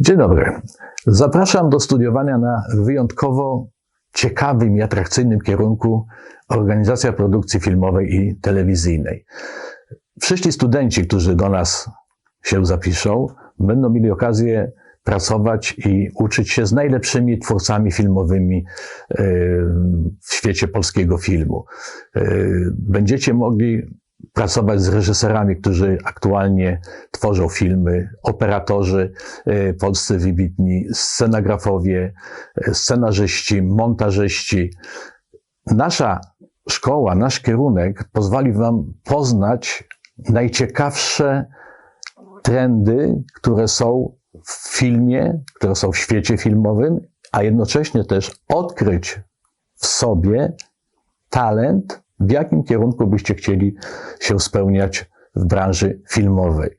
Dzień dobry. Zapraszam do studiowania na wyjątkowo ciekawym i atrakcyjnym kierunku organizacja produkcji filmowej i telewizyjnej. Wszyscy studenci, którzy do nas się zapiszą, będą mieli okazję pracować i uczyć się z najlepszymi twórcami filmowymi e, w świecie polskiego filmu. E, Będziecie mogli pracować z reżyserami, którzy aktualnie tworzą filmy, operatorzy e, polscy wybitni, scenografowie, e, scenarzyści, montażyści. Nasza szkoła, nasz kierunek pozwoli Wam poznać najciekawsze trendy, które są w filmie, które są w świecie filmowym, a jednocześnie też odkryć w sobie talent, w jakim kierunku byście chcieli się spełniać w branży filmowej.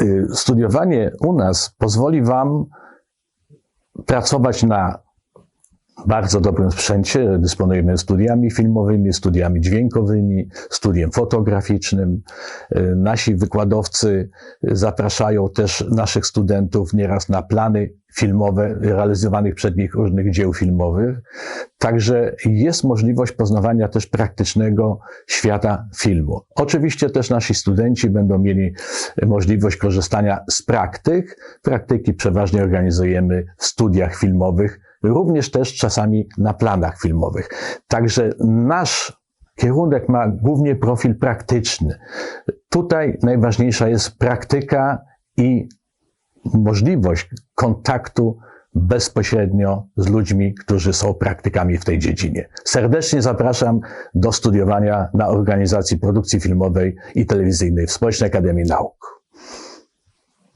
Y, Studiowanie u nas pozwoli Wam pracować na bardzo dobrym sprzęcie. Dysponujemy studiami filmowymi, studiami dźwiękowymi, studiem fotograficznym. Y, Nasi wykładowcy zapraszają też naszych studentów nieraz na plany filmowe realizowanych przed nich różnych dzieł filmowych. Także jest możliwość poznawania też praktycznego świata filmu. Oczywiście też nasi studenci będą mieli możliwość korzystania z praktyk. Praktyki przeważnie organizujemy w studiach filmowych, również też czasami na planach filmowych. Także nasz kierunek ma głównie profil praktyczny. Tutaj najważniejsza jest praktyka i możliwość kontaktu bezpośrednio z ludźmi, którzy są praktykami w tej dziedzinie. Serdecznie zapraszam do studiowania na organizacji produkcji filmowej i telewizyjnej w Społecznej Akademii Nauk.